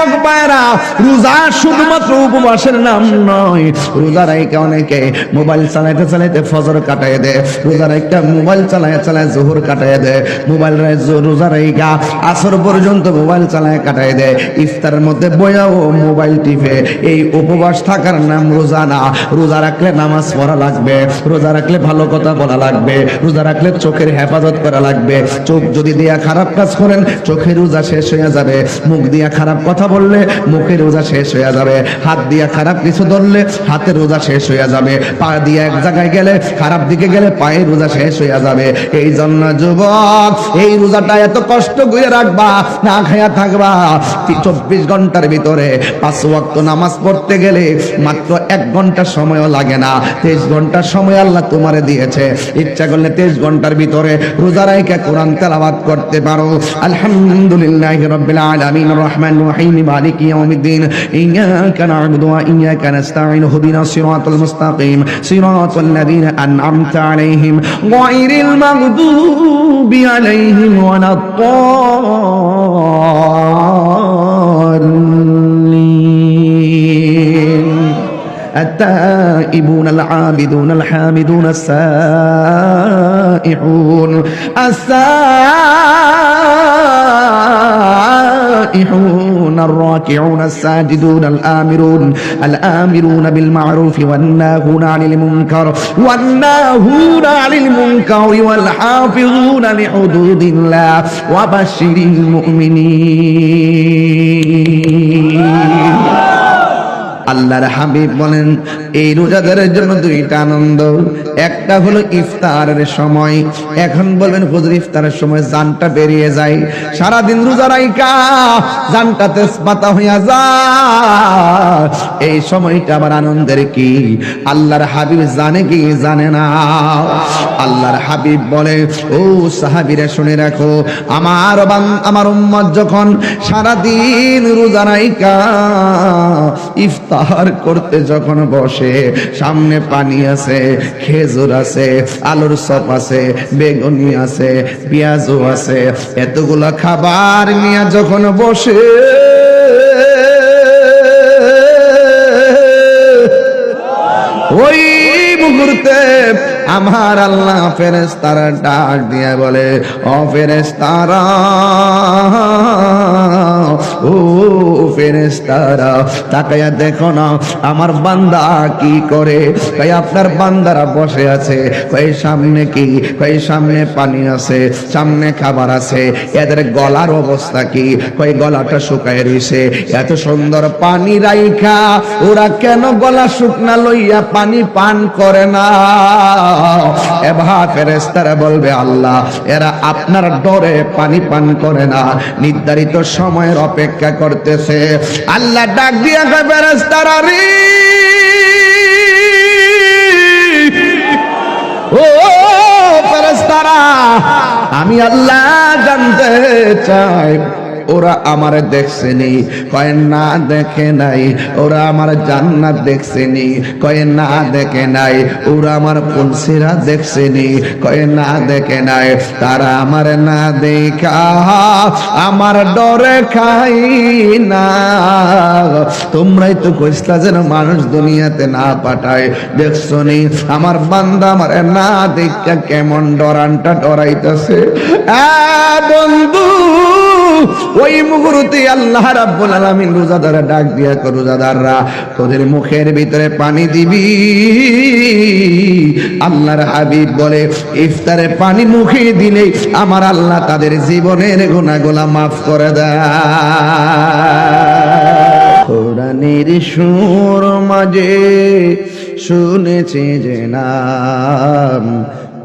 যুবক ভাইরা রোজা শুধুমাত্র উপবাসের নাম নয়। অনেকে মোবাইল চালাইতে চালাইতে ফজর দেয়। মোবাইল চালায় চালায় জোহর দেয়। মোবাইল আসর পর্যন্ত মোবাইল চালায় দেয়। ইফতারের মধ্যে বয়াও মোবাইল টিপে। এই উপবাস থাকার নাম রোজা না। রোজা রাখলে নামাজ পড়া লাগবে। রোজা রাখলে ভালো কথা বলা লাগবে। রোজা রাখলে চোখের হেফাজত করা লাগবে। চোখ যদি দিয়া খারাপ কাজ করেন চোখের রোজা শেষ হয়ে যাবে। মুখ দিয়া খারাপ কথা বললে মুখের রোজা শেষ হয়ে যাবে। হাত দিয়া খারাপ কিছু ধরলে হাতের রোজা শেষ হয়ে যাবে। পা দিয়ে এক জায়গায় গেলে খারাপ দিকে গেলে পায়ের রোজা শেষ হয়ে যাবে। এই জন্য যুবক, এই রোজাটা এত কষ্ট করে রাখবা, না খায়া থাকবা। চব্বিশ ঘণ্টার ভিতরে পাঁচ ওয়াক্ত নামাজ পড়তে গেলে মাত্র এক ঘণ্টা সময়ও লাগে না। তেইশ ঘণ্টার সময় আল্লাহ তোমারে দিয়েছে। ইচ্ছা করলে তেইশ ঘণ্টার ভিতরে রোজা রাইকে কোরআন তেলাওয়াত করতে পারো। আলহামদুলিল্লাহ রব্বিল আলামিন, রহমান রহিম مالك يوم الدين. إياك نعبد وإياك نستعين. هدنا الصراط المستقيم. صراط الذين أنعمت عليهم. غير المغضوب عليهم ولا الضالين. التائبون العابدون الحامدون السائحون. السائحون الراكعون الساجدون الآمرون الآمرون بالمعروف والناهون عن المنكر والناهون عن المنكر والحافظون لحدود الله وبشر المؤمنين. আল্লাহর হাবিব বলেন, এই রোজাদারের জন্য দুইটা আনন্দ। একটা হলো ইফতারের সময়। এখন বলবেন, হুজুর, ইফতারের সময় জানটা বেরিয়ে যায়। সারাদিন রোজা রাইকা জানটা তেজপাতা হইয়া যায়। এই সময়টা আবার আনন্দের কি? আল্লাহর হাবিব জানে কি জানে না। আল্লাহর হাবিব বলে, ও সাহাবীরা, শুনে রাখো, আমার আমার উম্মত যখন সারাদিন রোজা রাইকা ইফতার করতে যখন বসে, সামনে পানি আছে, খেজুর আছে, আলুর সপ আছে, বেগুনি আছে, পেঁয়াজও আছে। এতগুলা খাবার নিয়ে যখন বসে, ওই মুহূর্তে আমার আল্লাহ ফেরেস্তারা ডাক দিয়ে বলে, ও ফেরেস্তারা ও ফেরেস্তারা তাকাইয়া দেখো না, আমার বান্দা কি করে? তাই আপনার বান্দারা বসে আছে। কই সামনে কি? কই সামনে পানি আছে, সামনে খাবার আছে। এদের গলার অবস্থা কি? কই গলাটা শুকায় রইছে। এত সুন্দর পানি রাইখা, ওরা কেন গলা শুকনা লইয়া পানি পান করে না। এবার ফেরেস্তারা বলবে, আল্লাহ, এরা আপনার ডরে পানি পান করে না। নির্ধারিত সময়ের অপেক্ষা করতেছে। আল্লাহ ডাক দিয়ে ফেরেস্তারা রে! ও ফেরেস্তারা আমি আল্লাহ জানতে চাই। ওরা আমার দেখছেনি। কয়, না, দেখে নাই। ওরা আমার জান্নাত দেখছেনি। কয়, না, দেখে নাই। ওরা আমার পুলসিরা দেখছেনি। কয়, না, দেখে নাই। তারা আমার না দেখা, আমার ডরে খাই না। তোমরাই তো কইসলা যেন মানুষ দুনিয়াতে না পাঠায়। দেখছ নি আমার বান্দা আমার না দেখা কেমন ডরানটা ডরাইতেছে। বন্ধু ওই মুহূর্তে আল্লাহ রাব্বুল আলামিন ডাক দিয়া কর, রোজাদাররা, তোদের মুখের ভিতরে পানি দিবি। আল্লাহর হাবিব বলে, ইফতারে পানি মুখে দিলে আমার আল্লাহ তাদের জীবনের গুনাহগুলা মাফ করে দেয়। সুর মাঝে শুনেছি যে নাম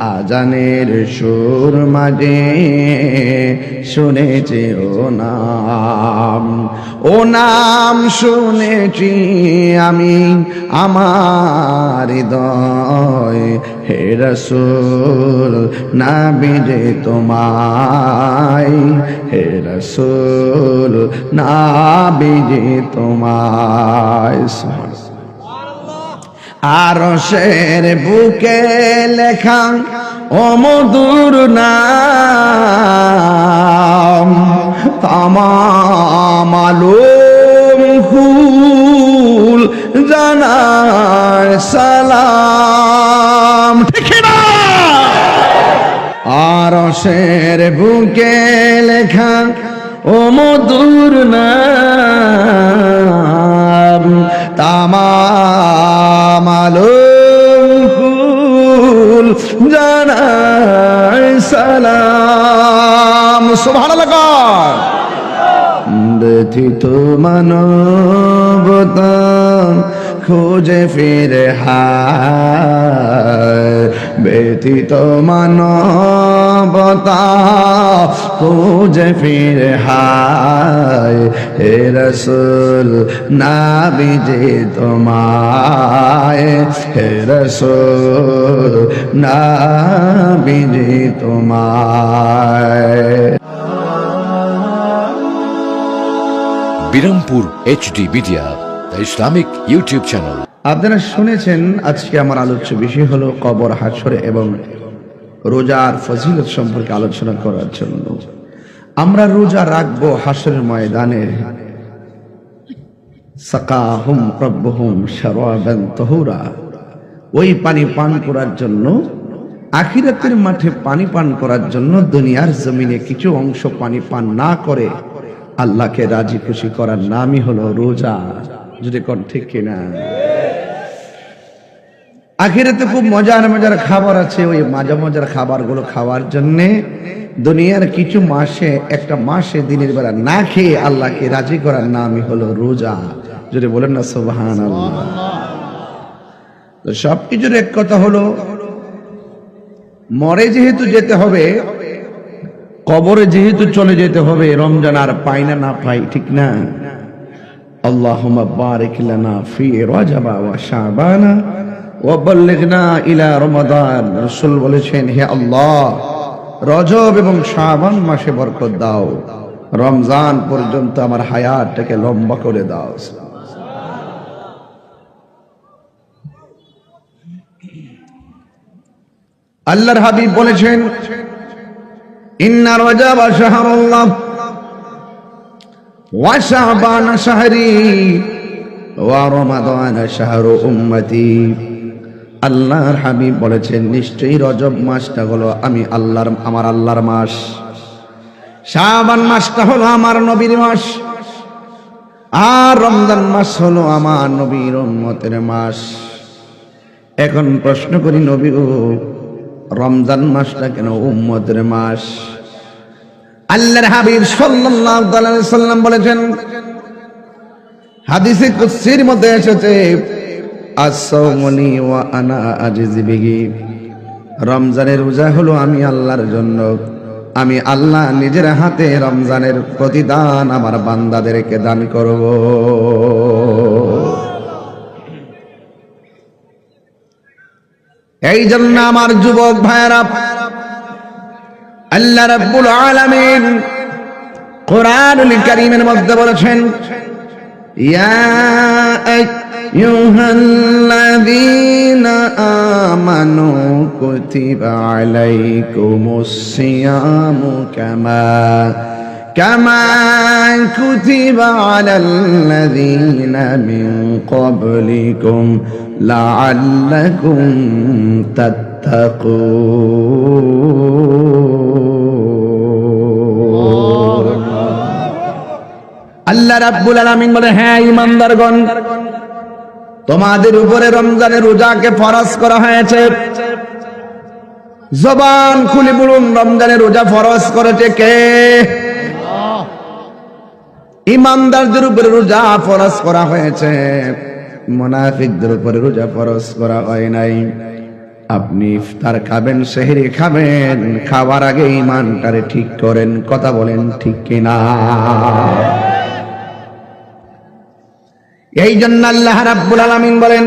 আজানের সুর মাঝে শুনেছি ও নাম। ও নাম শুনেছি আমি আমার হৃদয়। হে রসুল না বিজে তোমায়। হে রসুল না বিজে তোমায়। আর শের বুকে লেখা, ও মধুর নাম তামামালুম ফুল জানার সালাম। ঠিক না আর শের বুকে লেখা, ও মধুর নাম তামামালুম ফুল জানায় সালাম। সুবহানাল্লাহ। ব্যথিত মানবতা খোঁজে ফিরে হায়। মানবতা খোঁজে ফিরে হায়। হে রসুল না বিজে তোমায়। হে রসুল না বিজে তোমায়। Birampur HD media Islamic YouTube channel. আপনারা শুনেছেন, আজকে আমার আলোচ্য বিষয় হলো কবর, হাসরে এবং রোজার ফজিলত সম্পর্কে আলোচনা করার জন্য। আমরা রোজা রাখব হাসরের ময়দানে। ওই পানি পান করার জন্য, আখিরাতের মাঠে পানি পান করার জন্য দুনিয়ার জমিনে কিছু অংশ পানি পান না করে আল্লাহকে রাজি খুশি করার নামই হলো রোজা। যদি কোন ঠিক কিনা? আখিরাতে খুব মজার মজার খাবার আছে ওই মজা মজার খাবারগুলো খাওয়ার জন্যে। দুনিয়ার কিছু মাসে, একটা মাসে দিনের বেলা না খেয়ে আল্লাহকে রাজি করার নামই হলো রোজা। যদি বলেন না সোবাহান তো সবকিছুর এক কথা হলো, মরে যেহেতু যেতে হবে, কবরে যেহেতু চলে যেতে হবে, রমজান আর পাই না না পাই ঠিক না? ফি রাজাবা ওয়া শাবানা ওয়া বাল্লিগনা ইলা রমাদান। রাসূল বলেছেন, হে আল্লাহ, রজব এবং শাবান মাসে বরকত দাও। রমজান পর্যন্ত আমার হায়াতটাকে লম্বা করে দাও। আল্লাহর হাবিব বলেছেন, ইন্না রজাব শাহরুল্লাহ وشعبان شهري ورمضان شهر উম্মতি আল্লাহর হাবিব বলেছেন নিশ্চয়ই রজব মাসটা হলো আমি আল্লাহর আমার আল্লাহর মাস শাবান মাসটা হলো আমার নবীর মাস আর রমজান মাস হলো আমার নবীর উম্মতের মাস এখন প্রশ্ন করি নবী ও রমজান মাসটা কেন উম্মতের মাস আল্লাহর হাবিব সাল্লাল্লাহু আলাইহি সাল্লাম বলেছেন, হাদিসে কুদসির মধ্যে এসেছে আসাউমনি ওয়া আনা আজিজি বিহি। রমজানের রোজা হলো আমি আল্লাহর জন্য। আমি আল্লাহ নিজের হাতে রমজানের প্রতিদান আমার বান্দাদেরকে দান করব। এই জন্য আমার যুবক ভাইয়েরা আল্লাহ রাব্বুল আলামিন কোরআনুল কারীমের মধ্যে বলেছেন ইয়া আইয়ুহাল্লাযীনা আমানু কুতিবা আলাইকুমুস সিয়ামু কামা كما كتب على الذين من قبلكم لعلكم تتقون আল্লাহ রাব্বুল আলামিন বলে হ্যাঁ ইমানদারগণ তোমাদের উপরে রমজানের রোজাকে ফরজ করা হয়েছে জবান খুলে বলুন রমজানের রোজা ফরজ করেছে কে ইমানদারদের উপরে রোজা ফরজ করা হয়েছে মুনাফিকদের উপরে রোজা ফরজ করা হয় নাই। আপনি ইফতার খাবেন, সেহরি খাবেন, খাওয়ার আগে ইমানটারে ঠিক করেন, কথা বলেন ঠিক কিনা? এই জন্য আল্লাহ রাব্বুল আলামিন বলেন,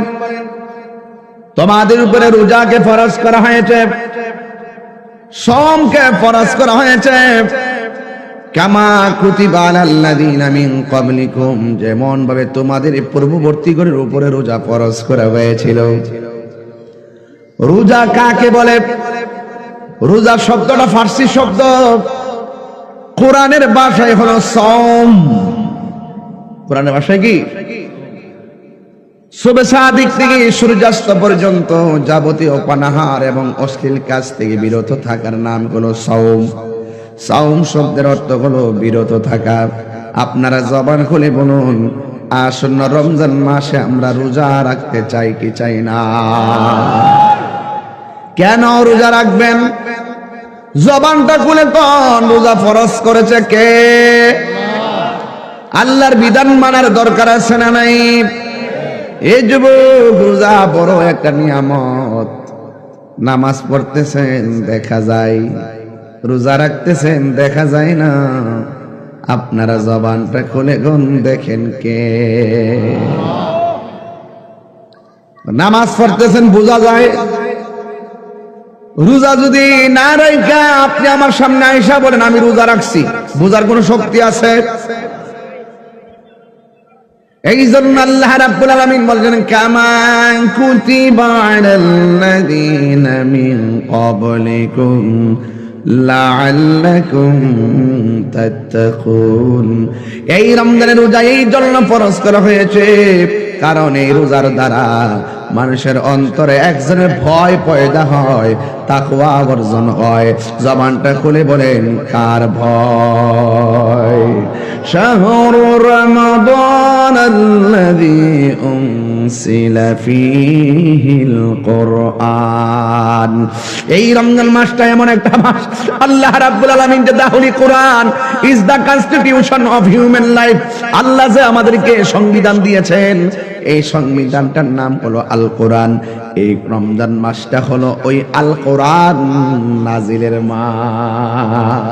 তোমাদের উপরে রোজাকে ফরজ করা হয়েছে সোমকে ফরজ করা হয়েছে কামা কুতিবা আলাল্লাযীনা মিন ক্বাবলিকুম যেমন ভাবে তোমাদের পূর্ববর্তীগণের উপরে রোজা করা হয়েছিল। রোজা কাকে বলে? রোজা শব্দটা ফার্সি শব্দ। কোরআনের ভাষায় হলো সম কোরআনের ভাষায় কি? থেকে সূর্যাস্ত পর্যন্ত যাবতীয় পানাহার এবং অশ্লীল কাজ থেকে বিরত থাকার নাম হলো সাউম সাউম শব্দের অর্থ হলো বিরত থাকা। আপনারা জবান খুলে বলুন, আসন্ন রমজান মাসে আমরা রোজা রাখতে চাই কি চাই না? কেন রোজা রাখবেন? জবানটা খুলে কন, রোজা ফরজ করেছে কে? আল্লাহর বিধান মানার দরকার আছে না নাই? এই যুবক, রোজা বড় একটা নিয়ামত। নামাজ পড়তেছেন, দেখা যায়। রোজা রাখতেছেন, দেখা যায় না। আপনারা জবানটা খুলে গুন, দেখেন কে। নামাজ পড়তেছেন, বোঝা যায়। রোজা যদি না রাখা আপনি আমার সামনে আইসা বলেন, আমি রোজা রাখছি। বোঝার কোন শক্তি আছে? এই জন্য আল্লাহ রাব্বুল আলামিন বলেন কামান কুতিবা আলাল্লাযীনা মিন ক্বাবলিকুম এই রমজানের রোজা এই জন্য ফরজ করা হয়েছে কারণ এই রোজার দ্বারা মানুষের অন্তরে একজনের ভয় পয়দা হয় তাকওয়া অর্জন হয় জবানটা খুলে বলেন কার ভয় شهر رمضان الذي أنزل فيه القرآن এই রমজান মাসটা এমন একটা মাস আল্লাহ রাব্বুল আলামিন যে দাহুলি Quran is the constitution of human life Allah যে আমাদেরকে সংবিধান দিয়েছেন এই সংবিধানটার নাম হলো আল কোরআন এই রমজান মাসটা হলো ওই আল কোরআন নাজিলের মাস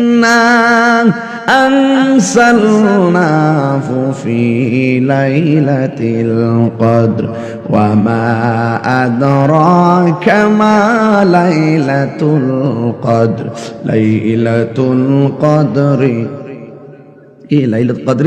إنا أنزلناه في ليلة القدر وما أدراك ما ليلة القدر ليلة القدر إيه ليلة القدر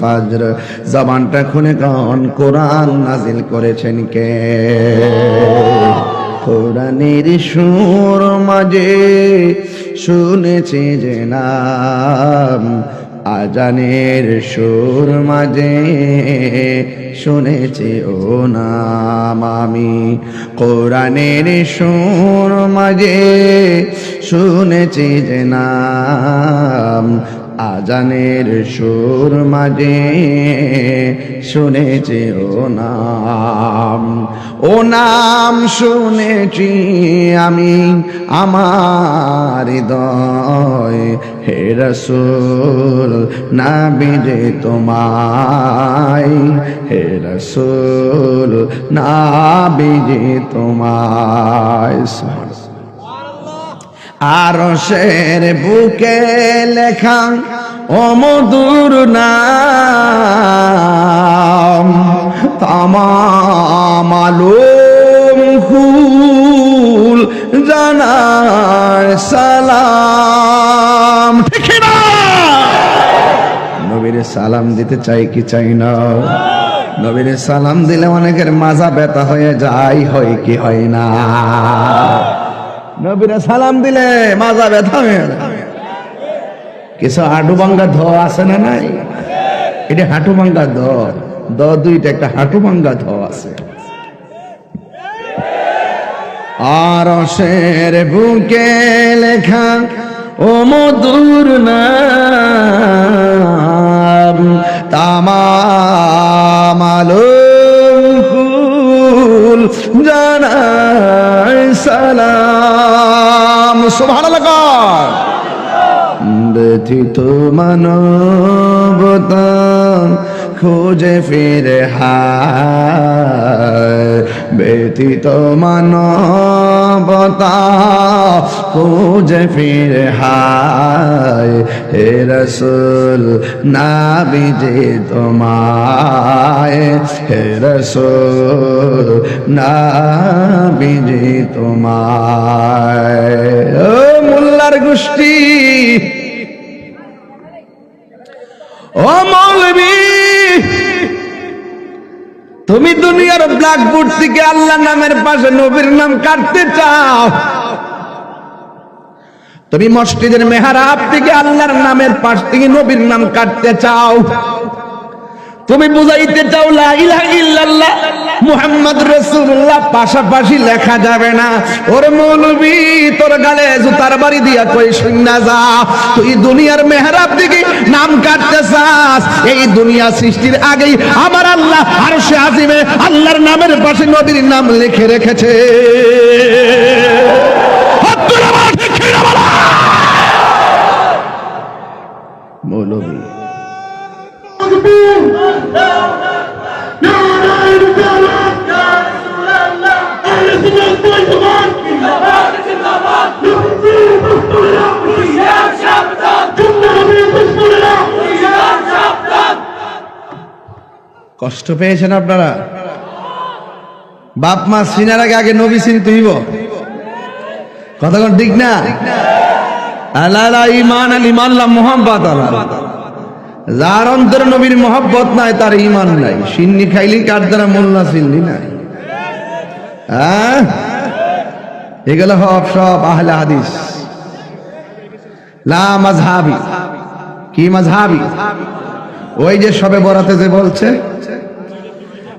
ফাজর। জবানটা খুনে গন কোরআন নাজিল করেছেন কে? কোরআনের সুর মাঝে শুনেছি যে নাম, আজানের সুর মাঝে শুনেছি ও নাম আমি। কোরআনের সুর মাঝে শুনেছি যে নাম আজানের সুর মাঝে শুনেছি ও নাম। ও নাম শুনেছি আমি আমার হৃদয়। হে রসুল না বিজে তোমায়। হে রসুল না বিজে তোমায়। আর শের বুকে লেখা, ও মধুর নাম তামালুম ফুল জানার সালাম। নবীর সালাম দিতে চাই কি চাই না? নবীর সালাম দিলে অনেকের মাজা ব্যথা হয়ে যায়, হয় কি হয় না? নবীরে সালাম দিলে মাজা ব্যথা হয়ে কিছু হাঁটু ভাঙ্গা ধ আছে না নাই? এটা হাঁটু ভাঙ্গা ধ দ দুইটা, একটা হাঁটু ভাঙ্গা ধ আছে। আর শের বুকে লেখা, ও মধুর নাম তামামালুম কুল জানাই সালাম। সুবহানাল্লাহ। ব্যথিত মানবতা খোঁজে ফিরে হায়। ব্যথিত মানবতা খোঁজে ফিরে হায়। হে রসুল নাবিজে তোমায়। হে রসুল নাবিজে তোমায়। ও মোল্লার গোষ্ঠী ও মৌলবী, তুমি দুনিয়ার ব্ল্যাকবোর্ড থেকে আল্লাহ নামের পাশে নবীর নাম কাটতে চাও। তুমি মসজিদের মেহারাব থেকে আল্লাহর নামের পাশ থেকে নবীর নাম কাটতে চাও। তুমি বুঝাইতে চাও ইল্লাল্লাহ, মুহাম্মদ রাসূলুল্লাহ। পাশাপাশি লেখা যাবে না, ওর মৌলবি, তোর গালে জুতার বাড়ি দিয়া কই শুননা যা? তুই দুনিয়ার মেহরাব দিকে নাম কাটতে চাস। এই দুনিয়া সৃষ্টির আগেই আমার আল্লাহ আরশে আজিমে আল্লাহর নামের পাশে নবীর নাম লিখে রেখেছে। কষ্ট পেয়েছেন আপনারা? বাপ, মা সিনার আগে আগে নবী সিন তুইব কথাক্ষণ ঠিক না? আল্লাহ ইমান আল ইমান মোহাম্মত যার অন্তরে নবীর মোহাব্বত নাই, তার ইমান নাই। সিন্নি খাইলি কার দ্বারা মোল্লা সিন্নি নাই হ্যাঁ? এগুলো সব সব আহলে হাদিস। লা মাযহাবি কি মাযহাবি ওই যে সবে বরাতে যে বলছে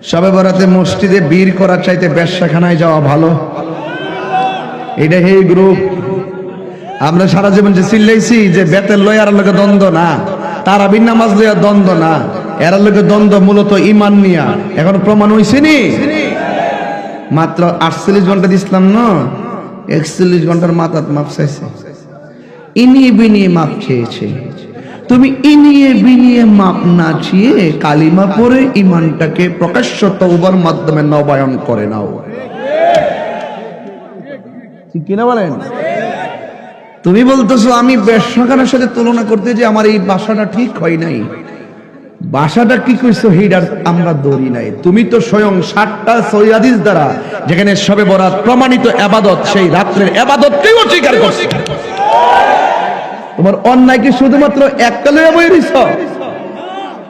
সবে বরাতে মসজিদে বীর করার চাইতে ব্যবসাখানায় যাওয়া ভালো। এটা হে গ্রুপ। আমরা সারা জীবন যে চিল্লাইছি যে বেতের লয়ার লোকে দ্বন্দ্ব না তারা বিন নামাজ লইয়া দ্বন্দ্ব না, এরা লোকে দ্বন্দ্ব মূলত ইমান নিয়া। এখন প্রমাণ হয়েছে নি? মাত্র আটচল্লিশ ঘণ্টা দিছিলাম না, একচল্লিশ ঘণ্টার মাথাত মাপ চাইছে। ইনি বিনি মাপ চেয়েছে তুমি ইনিয়ে বিনিয়ে মাপ না চেয়ে কালিমা পরে ইমানটাকে প্রকাশ্য তওবার মাধ্যমে নবায়ন করে নাও। ঠিক কিনা বলেন? তুমি বলতেছো, আমি ব্যবসাখানার সাথে তুলনা করতে যে আমার এই বাসাটা ঠিক হয় নাই। বাসাটা কি কইছো হেইডার আমরা দৌড়ি নাই। তুমি তো স্বয়ং ষাটটা সৈয়াদিস দ্বারা, যেখানে সবে বরাত প্রমাণিত আবাদত, সেই রাত্রের আবাদতকেই অস্বীকার করছ। তোমার অন্যায় কি শুধুমাত্র একটা লয়ে বই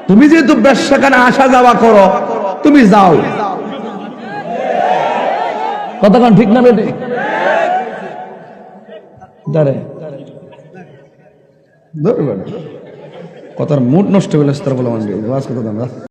তুমি যেহেতু ব্যবসাখানে আসা যাওয়া করো, তুমি যাও। কতক্ষণ ঠিক না বেটি? কথার মুড নষ্ট হলে স্তর বলে মানুষ কথা